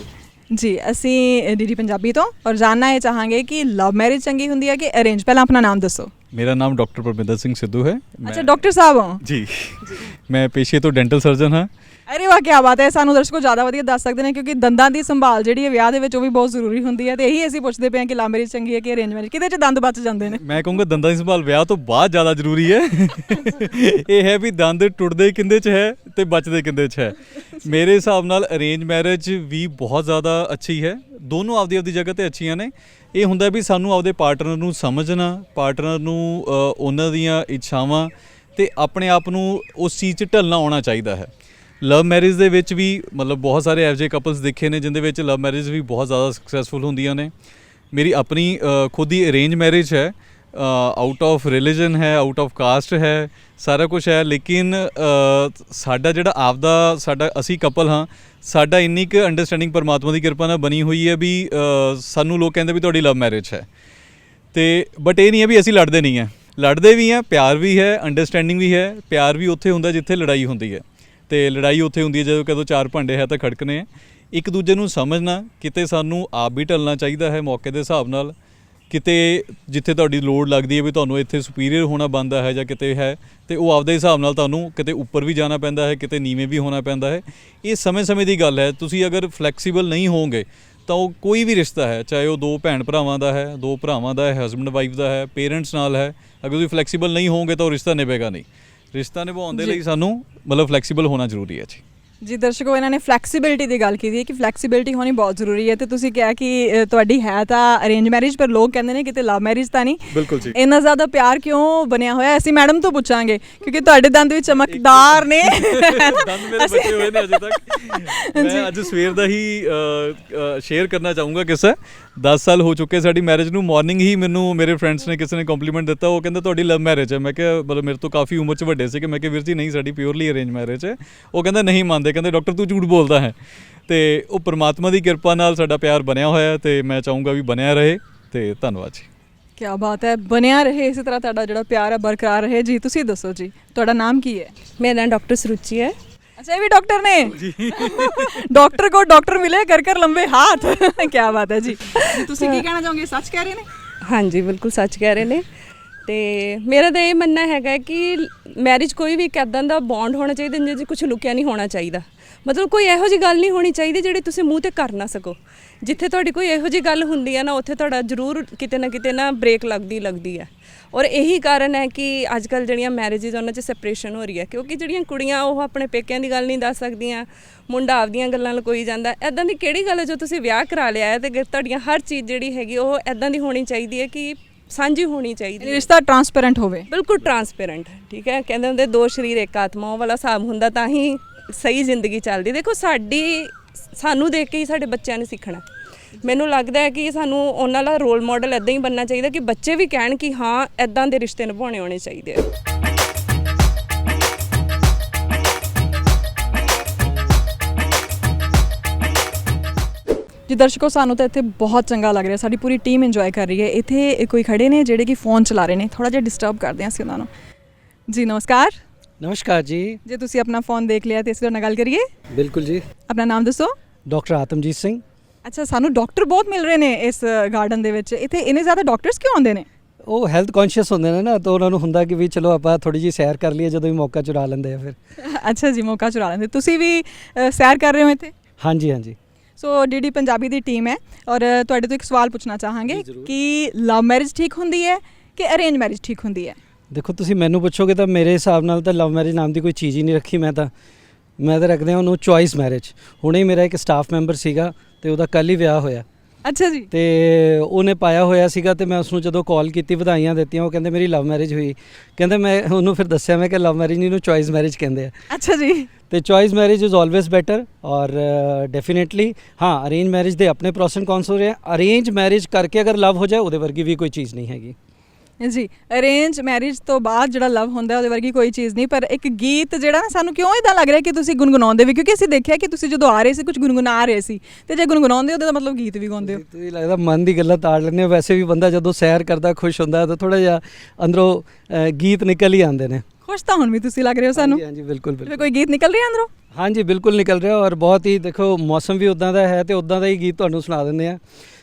Speaker 1: ਜੀ ਅਸੀਂ ਡੀਡੀ ਪੰਜਾਬੀ ਤੋਂ ਔਰ ਜਾਨਣਾ ਇਹ ਚਾਹਾਂਗੇ ਕਿ ਲਵ ਮੈਰਿਜ ਚੰਗੀ ਹੁੰਦੀ ਹੈ ਕਿ ਅਰੇਂਜ ਪਹਿਲਾਂ ਆਪਣਾ ਨਾਮ ਦੱਸੋ।
Speaker 8: ਮੇਰਾ ਨਾਮ ਡਾਕਟਰ ਪਰਮਿੰਦਰ ਸਿੰਘ ਸਿੱਧੂ ਹੈ।
Speaker 1: ਅੱਛਾ ਡਾਕਟਰ ਸਾਹਿਬ ਹੋ?
Speaker 8: ਜੀ। ਮੈਂ ਪੇਸ਼ੇ ਤੋਂ ਡੈਂਟਲ ਸਰਜਨ ਹਾਂ।
Speaker 1: ਅਰੇ ਵਾਹ ਕੀ ਬਾਤ ਹੈ। ਸਾਨੂੰ ਦਰਸ਼ਕੋ ਜ਼ਿਆਦਾ ਵਧੀਆ ਦੱਸ ਸਕਦੇ ਨੇ ਕਿਉਂਕਿ ਦੰਦਾਂ ਦੀ ਸੰਭਾਲ ਜਿਹੜੀ ਹੈ ਵਿਆਹ ਦੇ ਵਿੱਚ ਉਹ ਵੀ ਬਹੁਤ ਜ਼ਰੂਰੀ ਹੁੰਦੀ ਹੈ ਤੇ ਇਹੀ ਅਸੀਂ ਪੁੱਛਦੇ ਪਏ ਹਾਂ ਕਿ ਲਵ ਮੈਰਿਜ ਚੰਗੀ ਹੈ ਕਿ ਅਰੇਂਜ ਮੈਰਿਜ ਕਿਹਦੇ 'ਚ ਦੰਦ ਬਚ ਜਾਂਦੇ ਨੇ?
Speaker 8: ਮੈਂ ਕਹੂੰਗਾ ਦੰਦਾਂ ਦੀ ਸੰਭਾਲ ਵਿਆਹ ਤੋਂ ਬਾਅਦ ਜ਼ਿਆਦਾ ਜ਼ਰੂਰੀ ਹੈ। [LAUGHS] ਇਹ ਹੈ ਵੀ ਦੰਦ ਟੁੱਟਦੇ ਕਿੰਦੇ 'ਚ ਹੈ ਤੇ ਬਚਦੇ ਕਿੰਦੇ 'ਚ ਹੈ। ਮੇਰੇ ਹਿਸਾਬ ਨਾਲ ਅਰੇਂਜ ਮੈਰਿਜ ਵੀ ਬਹੁਤ ਜ਼ਿਆਦਾ ਅੱਛੀ ਹੈ। ਦੋਨੋਂ ਆਪਦੀ ਆਪਦੀ ਜਗ੍ਹਾ ਤੇ ਅੱਛੀਆਂ ਨੇ। ਇਹ ਹੁੰਦਾ ਵੀ ਸਾਨੂੰ ਆਪਦੇ ਪਾਰਟਨਰ ਨੂੰ ਸਮਝਣਾ ਪਾਰਟਨਰ ਨੂੰ ਉਹਨਾਂ ਦੀਆਂ ਇੱਛਾਵਾਂ ਤੇ ਆਪਣੇ ਆਪ ਨੂੰ ਉਸ ਚੀਜ਼ 'ਚ ਢਲਣਾ ਆਉਣਾ ਚਾਹੀਦਾ ਹੈ। ਲਵ ਮੈਰਿਜ ਦੇ ਵਿੱਚ ਵੀ ਮਤਲਬ ਬਹੁਤ ਸਾਰੇ ਇਹੋ ਜਿਹੇ ਕਪਲਸ ਦੇਖੇ ਨੇ ਜਿੰਦੇ ਵਿੱਚ ਲਵ ਮੈਰਿਜ ਵੀ ਬਹੁਤ ਜ਼ਿਆਦਾ ਸਕਸੈਸਫੁਲ ਹੁੰਦੀਆਂ ਨੇ। ਮੇਰੀ ਆਪਣੀ ਅ, ਖੁਦ ਦੀ ਅਰੇਂਜ ਮੈਰਿਜ ਹੈ। ਆਊਟ ਆਫ ਰਿਲੀਜਨ ਹੈ ਆਊਟ ਆਫ ਕਾਸਟ ਹੈ ਸਾਰਾ ਕੁਝ ਹੈ। ਲੇਕਿਨ ਅ, ਸਾਡਾ ਜਿਹੜਾ ਆਪਦਾ ਸਾਡਾ ਅਸੀਂ ਕਪਲ ਹਾਂ ਸਾਡਾ ਇੰਨੀ ਕੁ ਅੰਡਰਸਟੈਂਡਿੰਗ ਪਰਮਾਤਮਾ ਦੀ ਕਿਰਪਾ ਨਾਲ ਬਣੀ ਹੋਈ ਹੈ ਵੀ ਅ, ਸਾਨੂੰ ਲੋਕ ਕਹਿੰਦੇ ਵੀ ਤੁਹਾਡੀ ਲਵ ਮੈਰਿਜ ਹੈ। ਤੇ ਬਟ ਇਹ ਨਹੀਂ ਹੈ ਵੀ ਅਸੀਂ ਲੜਦੇ ਨਹੀਂ ਹੈ। ਲੜਦੇ ਵੀ ਹਾਂ ਪਿਆਰ ਵੀ ਹੈ ਅੰਡਰਸਟੈਂਡਿੰਗ ਵੀ ਹੈ। ਪਿਆਰ ਵੀ ਉੱਥੇ ਹੁੰਦਾ ਜਿੱਥੇ ਲੜਾਈ ਹੁੰਦੀ ਹੈ। ਤੇ ਲੜਾਈ ਉੱਥੇ ਹੁੰਦੀ ਹੈ ਜਦੋਂ ਕਦੋਂ ਚਾਰ ਭਾਂਡੇ ਹੈ ਤਾਂ ਖੜਕਨੇ ਹੈ। ਇੱਕ ਦੂਜੇ ਨੂੰ ਸਮਝਣਾ, ਕਿਤੇ ਸਾਨੂੰ ਆਪ ਵੀ ਢਲਣਾ ਚਾਹੀਦਾ ਹੈ ਮੌਕੇ ਦੇ ਹਿਸਾਬ ਨਾਲ। ਕਿਤੇ ਜਿੱਥੇ ਤੁਹਾਡੀ ਲੋੜ ਲੱਗਦੀ ਹੈ ਵੀ ਤੁਹਾਨੂੰ ਇੱਥੇ ਸੁਪੀਰੀਅਰ ਹੋਣਾ ਬੰਦਾ ਹੈ ਜਾਂ ਕਿਤੇ ਹੈ, ਤੇ ਉਹ ਆਪਦੇ ਹਿਸਾਬ ਨਾਲ ਤੁਹਾਨੂੰ ਕਿਤੇ ਉੱਪਰ ਵੀ ਜਾਣਾ ਪੈਂਦਾ ਹੈ, ਕਿਤੇ ਨੀਵੇਂ ਵੀ ਹੋਣਾ ਪੈਂਦਾ ਹੈ। ਇਹ ਸਮੇਂ-ਸਮੇਂ ਦੀ ਗੱਲ ਹੈ। ਤੁਸੀਂ ਅਗਰ ਫਲੈਕਸੀਬਲ ਨਹੀਂ ਹੋਵੋਗੇ, ਤਾਂ ਉਹ ਕੋਈ ਵੀ ਰਿਸ਼ਤਾ ਹੈ, ਚਾਹੇ ਉਹ ਦੋ ਭੈਣ ਭਰਾਵਾਂ ਦਾ ਹੈ, ਦੋ ਭਰਾਵਾਂ ਦਾ ਹੈ ਹਸਬੰਡ ਵਾਈਫ ਦਾ ਹੈ ਪੇਰੈਂਟਸ ਨਾਲ ਹੈ, ਅਗਰ ਤੁਸੀਂ ਫਲੈਕਸੀਬਲ ਨਹੀਂ ਹੋਵੋਗੇ ਤਾਂ ਉਹ ਰਿਸ਼ਤਾ ਨਿਭੇਗਾ ਨਹੀਂ। ਰਿਸ਼ਤਾ ਨਿਭਾਉਣ ਦੇ। ਲਈ ਸਾਨੂੰ ਮਤਲਬ ਫਲੈਕਸੀਬਲ ਹੋਣਾ ਜ਼ਰੂਰੀ ਹੈ ਜੀ
Speaker 1: ਜੀ ਦਰਸ਼ਕੋ ਇਹਨਾਂ ਨੇ ਫਲੈਕਸੀਬਿਲਿਟੀ ਦੀ ਗੱਲ ਕੀਤੀ ਹੈ ਕਿ ਫਲੈਕਸੀਬਿਲਿਟੀ ਹੋਣੀ ਬਹੁਤ ਜ਼ਰੂਰੀ ਹੈ ਤੇ ਤੁਸੀਂ ਕਿਹਾ ਕਿ ਅ, ਤੁਹਾਡੀ ਹੈ ਤਾਂ ਅਰੇਂਜ ਮੈਰਿਜ ਪਰ ਲੋਕ ਕਹਿੰਦੇ ਨੇ ਕਿਤੇ ਲਵ ਮੈਰਿਜ ਤਾਂ ਨਹੀਂ।
Speaker 8: ਬਿਲਕੁਲ ਜੀ।
Speaker 1: ਇੰਨਾ ਜ਼ਿਆਦਾ ਪਿਆਰ ਕਿਉਂ ਬਣਿਆ ਹੋਇਆ ਹੈ? ਅਸੀਂ ਮੈਡਮ ਤੋਂ ਪੁੱਛਾਂਗੇ ਕਿਉਂਕਿ ਤੁਹਾਡੇ ਦੰਦ ਵੀ ਚਮਕਦਾਰ ਨੇ। [LAUGHS]
Speaker 8: ਦੰਦ ਮੇਰੇ
Speaker 1: ਅਸੀਂ-
Speaker 8: ਬਚੇ ਹੋਏ ਨੇ ਅਜੇ ਤੱਕ। ਮੈਂ ਅੱਜ ਸਵੇਰ ਦਾ ਹੀ ਸ਼ੇਅਰ ਕਰਨਾ ਚਾਹੂੰਗਾ ਕਿਸਾ। 10 ਸਾਲ ਹੋ ਚੁੱਕੇ ਸਾਡੀ ਮੈਰਿਜ ਨੂੰ ਮਾਰਨਿੰਗ ਹੀ ਮੈਨੂੰ ਮੇਰੇ ਫਰੈਂਡਸ ਨੇ ਕਿਸੇ ਨੇ ਕੰਪਲੀਮੈਂਟ ਦਿੱਤਾ। ਉਹ ਕਹਿੰਦਾ ਤੁਹਾਡੀ ਲਵ ਮੈਰਿਜ ਹੈ। ਮੈਂ ਕਿਹਾ ਮਤਲਬ ਮੇਰੇ ਤੋਂ ਕਾਫੀ ਉਮਰ 'ਚ ਵੱਡੇ ਸੀ ਕਿ? ਮੈਂ ਕਿਹਾ ਵੀਰ ਜੀ ਨਹੀਂ ਸਾਡੀ ਪਿਓਰਲੀ ਅਰੇਂਜ ਮੈਰਿਜ ਹੈ। ਉਹ ਕਹਿੰਦਾ ਨਹੀਂ ਮੰਨਦੇ ਕਹਿੰਦੇ ਡਾਕਟਰ ਤੂੰ ਝੂਠ ਬੋਲਦਾ ਹੈ। ਤੇ ਉਹ ਪ੍ਰਮਾਤਮਾ ਦੀ ਕਿਰਪਾ ਨਾਲ ਸਾਡਾ ਪਿਆਰ ਬਣਿਆ ਹੋਇਆ ਤੇ ਮੈਂ ਚਾਹੂੰਗਾ ਵੀ ਬਣਿਆ ਰਹੇ ਤੇ ਧੰਨਵਾਦ ਜੀ।
Speaker 1: ਕੀ ਬਾਤ ਹੈ ਬਣਿਆ ਰਹੇ ਇਸੇ ਤਰ੍ਹਾਂ ਤੁਹਾਡਾ ਜਿਹੜਾ ਪਿਆਰ ਹੈ ਬਰਕਰਾਰ ਰਹੇ। ਜੀ ਤੁਸੀਂ ਦੱਸੋ ਜੀ ਤੁਹਾਡਾ ਨਾਮ ਕੀ ਹੈ?
Speaker 7: ਮੇਰਾ ਨਾਮ ਡਾਕਟਰ ਸਰੂਚੀ ਹੈ।
Speaker 1: ਅੱਛਾ ਇਹ ਵੀ ਡਾਕਟਰ ਨੇ? ਜੀ। [LAUGHS] ਡਾਕਟਰ ਕੋ ਡਾਕਟਰ ਮਿਲੇ ਕਰ ਕਰ ਲੰਬੇ ਹਾਥ। [LAUGHS] ਕੀ ਬਾਤ ਹੈ ਜੀ। ਤੁਸੀਂ ਕੀ ਕਹਿਣਾ ਚਾਹੋਗੇ ਸੱਚ ਕਹਿ ਰਹੇ ਨੇ?
Speaker 7: ਹਾਂਜੀ ਬਿਲਕੁਲ ਸੱਚ ਕਹਿ ਰਹੇ ਨੇ। ਤੇ ਮੇਰਾ ਤਾਂ ਇਹ ਮੰਨਣਾ ਹੈਗਾ ਕਿ ਮੈਰਿਜ ਕੋਈ ਵੀ ਇੱਕ ਇੱਦਾਂ ਦਾ ਬੌਂਡ ਹੋਣਾ ਚਾਹੀਦਾ ਜਿਹਦੇ 'ਚ ਕੁਝ ਲੁਕਿਆ ਨਹੀਂ ਹੋਣਾ ਚਾਹੀਦਾ। ਮਤਲਬ ਕੋਈ ਇਹੋ ਜਿਹੀ ਗੱਲ ਨਹੀਂ ਹੋਣੀ ਚਾਹੀਦੀ ਜਿਹੜੀ ਤੁਸੀਂ ਮੂੰਹ ਤੇ ਕਰ ਨਾ ਸਕੋ। ਜਿੱਥੇ ਤੁਹਾਡੀ ਕੋਈ ਇਹੋ ਜਿਹੀ ਗੱਲ ਹੁੰਦੀ ਹੈ ਨਾ, ਉੱਥੇ ਤੁਹਾਡਾ ਜ਼ਰੂਰ ਕਿਤੇ ਨਾ ਕਿਤੇ ਨਾ ਬ੍ਰੇਕ ਲੱਗਦੀ ਲੱਗਦੀ ਹੈ। ਔਰ ਇਹੀ ਕਾਰਨ ਹੈ ਕਿ ਅੱਜ ਕੱਲ ਜਿਹੜੀਆਂ ਮੈਰਿਜਸ ਉਹਨਾਂ 'ਚ ਸੈਪਰੇਸ਼ਨ ਹੋ ਰਹੀ ਹੈ। ਕਿਉਂਕਿ ਜਿਹੜੀਆਂ ਕੁੜੀਆਂ, ਉਹ ਆਪਣੇ ਪੇਕਿਆਂ ਦੀ ਗੱਲ ਨਹੀਂ ਦੱਸ ਸਕਦੀਆਂ, ਮੁੰਡਾ ਆਪਦੀਆਂ ਗੱਲਾਂ ਲਕੋਈ ਜਾਂਦਾ। ਐਦਾਂ ਦੀ ਕਿਹੜੀ ਗੱਲ ਹੈ ਜੋ ਤੁਸੀਂ ਵਿਆਹ ਕਰਾ ਲਿਆ ਹੈ ਤੇ ਤੁਹਾਡੀਆਂ ਹਰ ਚੀਜ਼ ਜਿਹੜੀ ਹੈਗੀ, ਉਹ ਐਦਾਂ ਦੀ ਹੋਣੀ ਚਾਹੀਦੀ ਹੈ ਕਿ ਸਾਂਝੀ ਹੋਣੀ ਚਾਹੀਦੀ ਹੈ।
Speaker 1: ਰਿਸ਼ਤਾ ਟਰਾਂਸਪੇਰੈਂਟ ਹੋਵੇ।
Speaker 7: ਬਿਲਕੁਲ ਟਰਾਂਸਪੇਰੈਂਟ ਠੀਕ ਹੈ? ਕਹਿੰਦੇ ਹੁੰਦੇ ਦੋ ਸਰੀਰ ਇੱਕ ਆਤਮਾ ਉਹ ਵਾਲਾ ਹਿਸਾਬ ਹੁੰਦਾ ਤਾਂ ਹੀ ਸਹੀ ਜ਼ਿੰਦਗੀ ਚੱਲਦੀ। ਦੇਖੋ ਸਾਡੀ ਸਾਨੂੰ ਦੇਖ ਕੇ ਹੀ ਸਾਡੇ ਬੱਚਿਆਂ ਨੇ ਸਿੱਖਣਾ। ਮੈਨੂੰ ਲੱਗਦਾ ਹੈ ਕਿ ਸਾਨੂੰ ਉਹਨਾਂ ਦਾ ਰੋਲ ਮਾਡਲ ਐਦਾਂ ਹੀ ਬਣਨਾ ਚਾਹੀਦਾ ਕਿ ਬੱਚੇ ਵੀ ਕਹਿਣ ਕਿ ਹਾਂ ਐਦਾਂ ਦੇ ਰਿਸ਼ਤੇ ਨਿਭਾਉਣੇ ਹੋਣੇ ਚਾਹੀਦੇ ਆ।
Speaker 1: ਜੀ ਦਰਸ਼ਕੋ ਸਾਨੂੰ ਤਾਂ ਇੱਥੇ ਬਹੁਤ ਚੰਗਾ ਲੱਗ ਰਿਹਾ। ਸਾਡੀ ਪੂਰੀ ਟੀਮ ਇੰਜੋਏ ਕਰ ਰਹੀ ਹੈ। ਇੱਥੇ ਕੋਈ ਖੜੇ ਨੇ ਜਿਹੜੇ ਕਿ ਫੋਨ ਚਲਾ ਰਹੇ ਨੇ। ਥੋੜਾ ਜਿਹਾ ਡਿਸਟਰਬ ਕਰਦੇ ਹਾਂ ਅਸੀਂ ਉਹਨਾਂ ਨੂੰ। ਜੀ ਨਮਸਕਾਰ।
Speaker 11: ਨਮਸਕਾਰ ਜੀ।
Speaker 1: ਜੇ ਤੁਸੀਂ ਆਪਣਾ ਫੋਨ ਦੇਖ ਲਿਆ ਤੇ ਅਸੀਂ ਤੁਹਾਡੇ ਨਾਲ ਗੱਲ ਕਰੀਏ?
Speaker 11: ਬਿਲਕੁਲ ਜੀ।
Speaker 1: ਆਪਣਾ ਨਾਮ ਦੱਸੋ?
Speaker 11: ਡਾਕਟਰ ਆਤਮਜੀਤ ਸਿੰਘ।
Speaker 1: ਅੱਛਾ ਸਾਨੂੰ ਡਾਕਟਰ ਬਹੁਤ ਮਿਲ ਰਹੇ ਨੇ ਇਸ ਗਾਰਡਨ ਦੇ ਵਿੱਚ। ਇੱਥੇ ਇੰਨੇ ਜ਼ਿਆਦਾ ਡਾਕਟਰਸ ਕਿਉਂ ਆਉਂਦੇ ਨੇ?
Speaker 11: ਉਹ ਹੈਲਥ ਕੌਨਸ਼ੀਅਸ ਹੁੰਦੇ ਨੇ ਨਾ ਤਾਂ ਉਹਨਾਂ ਨੂੰ ਹੁੰਦਾ ਕਿ ਵੀ ਚਲੋ ਆਪਾਂ ਥੋੜੀ ਜੀ ਸੈਰ ਕਰ ਲਈਏ ਜਦੋਂ ਵੀ ਮੌਕਾ ਚੁਰਾ ਲੈਂਦੇ ਆ ਫਿਰ।
Speaker 1: ਅੱਛਾ ਜੀ ਮੌਕਾ ਚੁਰਾ ਲੈਂਦੇ। ਤੁਸੀਂ ਵੀ ਸੈਰ ਕਰ ਰਹੇ ਹੋ ਇੱਥੇ?
Speaker 11: ਹਾਂਜੀ ਹਾਂਜੀ।
Speaker 1: ਸੋ ਡੀਡੀ ਪੰਜਾਬੀ ਦੀ ਟੀਮ ਹੈ ਔਰ ਤੁਹਾਡੇ ਤੋਂ ਇੱਕ ਸਵਾਲ ਪੁੱਛਣਾ ਚਾਹਾਂਗੇ ਕਿ ਲਵ ਮੈਰਿਜ ਠੀਕ ਹੁੰਦੀ ਹੈ ਕਿ ਅਰੇਂਜ ਮੈਰਿਜ ਠੀਕ ਹੁੰਦੀ ਹੈ?
Speaker 11: ਦੇਖੋ ਤੁਸੀਂ ਮੈਨੂੰ ਪੁੱਛੋਗੇ ਤਾਂ ਮੇਰੇ ਹਿਸਾਬ ਨਾਲ ਤਾਂ ਲਵ ਮੈਰਿਜ ਨਾਮ ਦੀ ਕੋਈ ਚੀਜ਼ ਹੀ ਨਹੀਂ ਰੱਖੀ ਮੈਂ ਤਾਂ। ਮੈਂ ਤਾਂ ਰੱਖਦੇ ਹਾਂ ਉਹਨੂੰ ਚੁਆਇਸ ਮੈਰਿਜ ਹੁਣੇ ਹੀ ਮੇਰਾ ਇੱਕ ਸਟਾਫ ਮੈਂਬਰ ਸੀਗਾ ਤੇ ਉਹਦਾ ਕੱਲ ਹੀ ਵਿਆਹ ਹੋਇਆ।
Speaker 1: ਅੱਛਾ ਜੀ।
Speaker 11: ਤੇ ਉਹਨੇ ਪਾਇਆ ਹੋਇਆ ਸੀਗਾ ਤੇ ਮੈਂ ਉਸ ਨੂੰ ਜਦੋਂ ਕਾਲ ਕੀਤੀ ਵਧਾਈਆਂ ਦਿੱਤੀਆਂ ਉਹ ਕਹਿੰਦੇ ਮੇਰੀ ਲਵ ਮੈਰਿਜ ਹੋਈ। ਕਹਿੰਦੇ ਮੈਂ ਉਹਨੂੰ ਫਿਰ ਦੱਸਿਆ ਮੈਂ ਕਿ ਲਵ ਮੈਰਿਜ ਨਹੀਂ ਨੂੰ ਚੁਆਇਸ ਮੈਰਿਜ ਕਹਿੰਦੇ ਆ।
Speaker 1: ਅੱਛਾ ਜੀ।
Speaker 11: ਤੇ choice marriage is always better or definitely ਹਾਂ ਅਰੇਂਜ ਮੈਰਿਜ ਦੇ ਆਪਣੇ ਪ੍ਰੋਸ ਐਂਡ ਕੌਨਸ ਹੋ ਰਹੇ ਆ? ਅਰੇਂਜ ਮੈਰਿਜ ਕਰਕੇ ਅਗਰ ਲਵ ਹੋ ਜਾਏ ਉਹਦੇ ਵਰਗੀ ਵੀ ਕੋਈ ਚੀਜ਼ ਨਹੀਂ ਹੈਗੀ।
Speaker 1: ਜੀ ਅਰੇਂਜ ਮੈਰਿਜ ਤੋਂ ਬਾਅਦ ਜਿਹੜਾ ਲਵ ਹੁੰਦਾ ਉਹਦੇ ਵਰਗੀ ਕੋਈ ਚੀਜ਼ ਨਹੀਂ ਪਰ ਇੱਕ ਗੀਤ ਜਿਹੜਾ ਸਾਨੂੰ ਕਿਉਂ ਇਦਾਂ ਲੱਗ ਰਿਹਾ ਕਿ ਤੁਸੀਂ ਗੁੰਗਣਾਉਂਦੇ ਵੀ? ਕਿਉਂਕਿ ਅਸੀਂ ਦੇਖਿਆ ਕਿ ਤੁਸੀਂ ਜਦੋਂ ਆ ਰਹੇ ਸੀ ਕੁਝ ਗੁੰਗਣਾ ਰਹੇ ਸੀ ਤੇ ਜੇ ਗੁੰਗਣਾਉਂਦੇ ਹੋ ਤਾਂ ਮਤਲਬ ਗੀਤ ਵੀ ਗਾਉਂਦੇ ਹੋ।
Speaker 11: ਤੁਸੀਂ ਲੱਗਦਾ ਮਨ ਦੀ ਗੱਲਾਂ ਤਾੜ ਲੈਂਦੇ ਹੋ। ਵੈਸੇ ਵੀ ਬੰਦਾ ਜਦੋਂ ਸੈਰ ਕਰਦਾ ਖੁਸ਼ ਹੁੰਦਾ ਤਾਂ ਥੋੜਾ ਜਿਹਾ ਅੰਦਰੋਂ ਗੀਤ ਨਿਕਲ ਹੀ ਆਉਂਦੇ ਨੇ।
Speaker 1: ਖੁਸ਼ ਤਾਂ ਹੁਣ ਵੀ ਤੁਸੀਂ ਲੱਗ ਰਹੇ ਹੋ ਸਾਨੂੰ?
Speaker 11: ਹਾਂਜੀ
Speaker 1: ਬਿਲਕੁਲ
Speaker 11: ਬਿਲਕੁਲ।
Speaker 1: ਕੋਈ ਗੀਤ ਨਿਕਲ ਰਿਹਾ ਅੰਦਰੋਂ?
Speaker 11: ਹਾਂਜੀ ਬਿਲਕੁਲ ਨਿਕਲ ਰਿਹਾ ਔਰ ਬਹੁਤ ਹੀ ਦੇਖੋ ਮੌਸਮ ਵੀ ਉਦਾਂ ਦਾ ਹੈ ਤੇ ਉਦਾਂ ਦਾ ਹੀ ਗੀਤ ਤੁਹਾਨੂੰ ਸੁਣਾ ਦਿੰਦੇ ਆ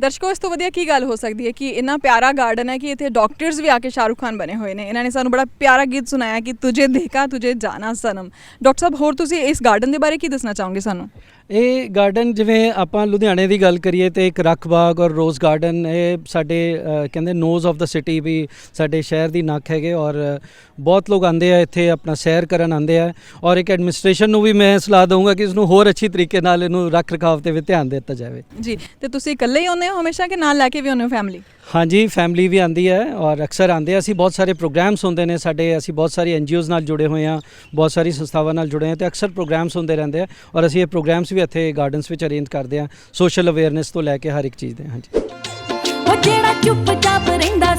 Speaker 1: ਦਰਸ਼ਕੋ, ਇਸ ਤੋਂ ਵਧੀਆ ਕੀ ਗੱਲ ਹੋ ਸਕਦੀ ਹੈ ਕਿ ਇੰਨਾ ਪਿਆਰਾ ਗਾਰਡਨ ਹੈ ਕਿ ਇੱਥੇ ਡਾਕਟਰਸ ਵੀ ਆ ਕੇ ਸ਼ਾਹਰੁਖ ਖਾਨ ਬਣੇ ਹੋਏ ਨੇ। ਇਹਨਾਂ ਨੇ ਸਾਨੂੰ ਬੜਾ ਪਿਆਰਾ ਗੀਤ ਸੁਣਾਇਆ ਕਿ ਤੁਝੇ ਦੇਖਾ, ਤੁਝੇ ਜਾਣਾ ਸਨਮ। ਡਾਕਟਰ ਸਾਹਿਬ, ਹੋਰ ਤੁਸੀਂ ਇਸ ਗਾਰਡਨ ਦੇ ਬਾਰੇ ਕੀ ਦੱਸਣਾ ਚਾਹੋਗੇ ਸਾਨੂੰ?
Speaker 11: ਇਹ ਗਾਰਡਨ ਜਿਵੇਂ ਆਪਾਂ ਲੁਧਿਆਣੇ ਦੀ ਗੱਲ ਕਰੀਏ ਤੇ ਇੱਕ ਰੱਖ ਬਾਗ ਔਰ ਰੋਜ਼ ਗਾਰਡਨ ਇਹ ਸਾਡੇ ਕਹਿੰਦੇ ਨੋਜ਼ ਆਫ ਦਾ ਸਿਟੀ ਵੀ ਸਾਡੇ ਸ਼ਹਿਰ ਦੀ ਨੱਕ ਹੈਗੇ ਔਰ ਬਹੁਤ ਲੋਕ ਆਉਂਦੇ ਆ ਇੱਥੇ ਆਪਣਾ ਸੈਰ ਕਰਨ ਆਉਂਦੇ ਆ ਔਰ ਇੱਕ ਐਡਮਿਨਿਸਟ੍ਰੇਸ਼ਨ ਨੂੰ ਵੀ ਮੈਂ ਸਲਾਹ ਦਊਂਗਾ ਕਿ ਇਸ ਨੂੰ ਹੋਰ ਅੱਛੀ ਤਰੀਕੇ ਨਾਲ ਇਹਨੂੰ ਰੱਖ ਰਖਾਵ ਤੇ ਵੀ ਧਿਆਨ ਦਿੱਤਾ ਜਾਵੇ।
Speaker 1: ਜੀ, ਤੇ ਤੁਸੀਂ ਇਕੱਲੇ ਹੀ ਆਉਂਦੇ ਹੋ ਹਮੇਸ਼ਾ ਕਿ ਨਾਲ ਲੈ ਕੇ ਵੀ ਆਉਂਦੇ ਹੋ ਫੈਮਿਲੀ
Speaker 11: ਹਾਂਜੀ ਫੈਮਿਲੀ ਵੀ ਆਂਦੀ ਹੈ ਔਰ ਅਕਸਰ ਆਂਦੇ ਆ। ਅਸੀਂ ਬਹੁਤ ਸਾਰੇ ਪ੍ਰੋਗਰਾਮਸ ਹੁੰਦੇ ਨੇ ਸਾਡੇ, ਅਸੀਂ ਬਹੁਤ ਸਾਰੀ ਐਨਜੀਓਜ਼ ਨਾਲ ਜੁੜੇ ਹੋਏ ਆ ਬਹੁਤ ਸਾਰੀ ਸੰਸਥਾਵਾਂ ਨਾਲ ਜੁੜੇ ਹਾਂ ਤੇ ਅਕਸਰ ਪ੍ਰੋਗਰਾਮਸ ਹੁੰਦੇ ਰਹਿੰਦੇ ਆ ਔਰ ਅਸੀਂ ਇਹ ਪ੍ਰੋਗਰਾਮਸ ਵੀ ਇੱਥੇ ਗਾਰਡਨਸ ਵਿੱਚ ਅਰੇਂਜ ਕਰਦੇ ਆ ਸੋਸ਼ਲ ਅਵੇਅਰਨੈਸ ਤੋਂ ਲੈ ਕੇ ਹਰ ਇੱਕ ਚੀਜ਼ ਦੇ, ਹਾਂਜੀ।
Speaker 12: ਉਹ ਜਿਹੜਾ ਚੁੱਪਚਾਪ ਰਹਿੰਦਾ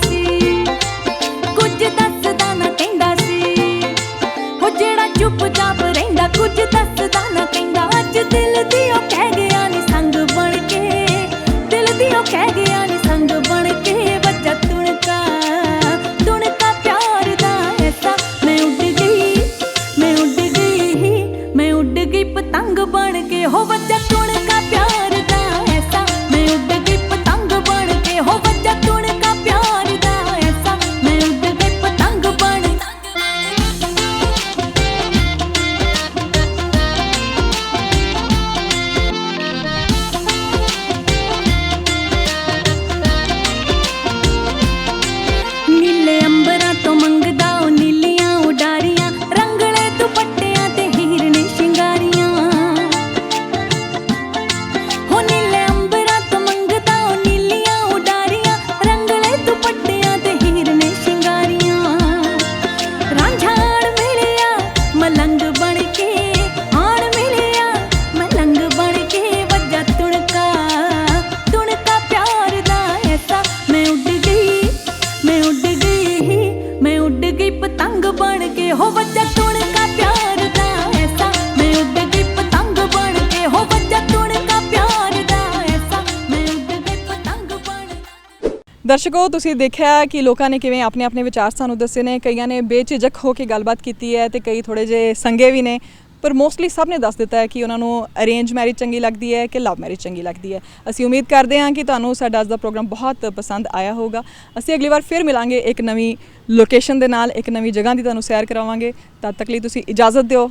Speaker 1: ਦਰਸ਼ਕੋ ਤੁਸੀਂ ਦੇਖਿਆ ਕਿ ਲੋਕਾਂ ਨੇ ਕਿਵੇਂ ਆਪਣੇ ਆਪਣੇ ਵਿਚਾਰ ਸਾਨੂੰ ਦੱਸੇ ਨੇ, ਕਈਆਂ ਨੇ ਬੇਝਿਜਕ ਹੋ ਕੇ ਗੱਲਬਾਤ ਕੀਤੀ ਹੈ ਤੇ ਕਈ ਥੋੜੇ ਜੇ ਸੰਗੇ ਵੀ ਨੇ। ਪਰ ਮੋਸਟਲੀ ਸਭ ਨੇ ਦੱਸ ਦਿੱਤਾ ਹੈ ਕਿ ਉਹਨਾਂ ਨੂੰ ਅਰੇਂਜ ਮੈਰਿਜ ਚੰਗੀ ਲੱਗਦੀ ਹੈ ਕਿ ਲਵ ਮੈਰਿਜ ਚੰਗੀ ਲੱਗਦੀ ਹੈ। ਅਸੀਂ ਉਮੀਦ ਕਰਦੇ ਹਾਂ ਕਿ ਤੁਹਾਨੂੰ ਸਾਡਾ ਅੱਜ ਦਾ ਪ੍ਰੋਗਰਾਮ ਬਹੁਤ ਪਸੰਦ ਆਇਆ ਹੋਊਗਾ। ਅਸੀਂ ਅਗਲੀ ਵਾਰ ਫਿਰ ਮਿਲਾਂਗੇ ਇੱਕ ਨਵੀਂ ਲੋਕੇਸ਼ਨ ਦੇ ਨਾਲ, ਇੱਕ ਨਵੀਂ ਜਗ੍ਹਾ ਦੀ ਤੁਹਾਨੂੰ ਸੈਰ ਕਰਾਵਾਂਗੇ। ਤਦ ਤੱਕ ਲਈ ਤੁਸੀਂ ਇਜਾਜ਼ਤ ਦਿਓ।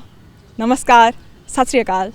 Speaker 1: ਨਮਸਕਾਰ। ਸਤਿ ਸ਼੍ਰੀ ਅਕਾਲ।